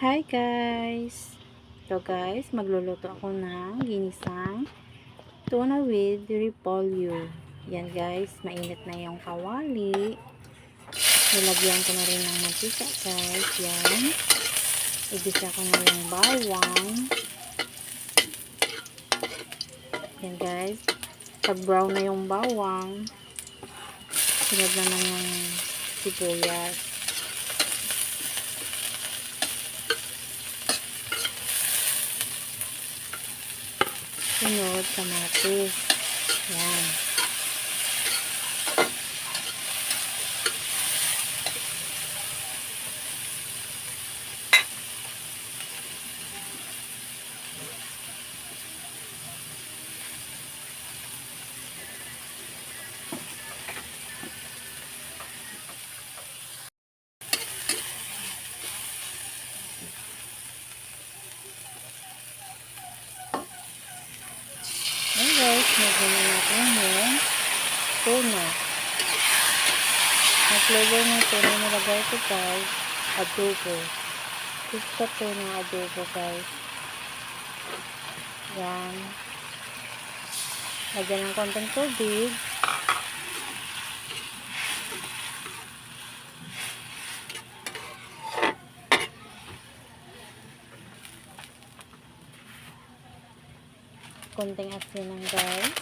Hi guys! So guys, magluluto ako ng ginisang tuna with repolyo. Yan guys, mainit na yung kawali. Nilagyan ko na rin ng mantika guys. Yan. Igisa ko na yung bawang. Yan guys. Pag brown na yung bawang, sunod na yung sibuyas. Sunod, kamatis. Yan. Nagawin natin yung tuna. Ang flavor ng tuna nilagay ko guys, adobo. Gusto to ng adobo guys. Yan. Lagyan ng konting tubig. Konting asinan guys.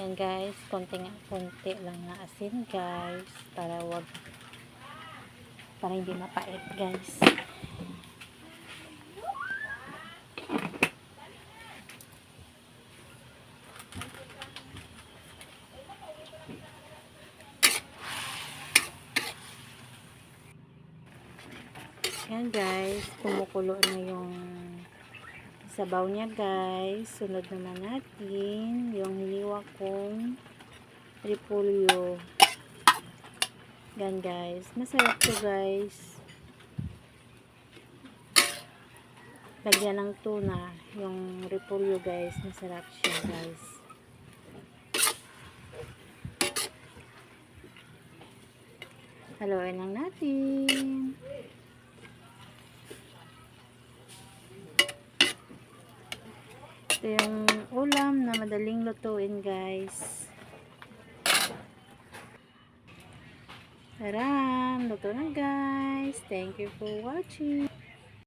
Yan guys, konting konti lang na asin guys para wag para hindi mapait guys. Yan guys, kumukulo na yung sabaw niya guys. Sunod naman natin yung hiniwa kong repolyo. Yan guys, masarap to guys. Lagyan ng tuna yung repolyo guys. Masarap siya guys. Haluin lang natin. Ito yung ulam na madaling lutuin guys. Taran! Luto na guys. Thank you for watching.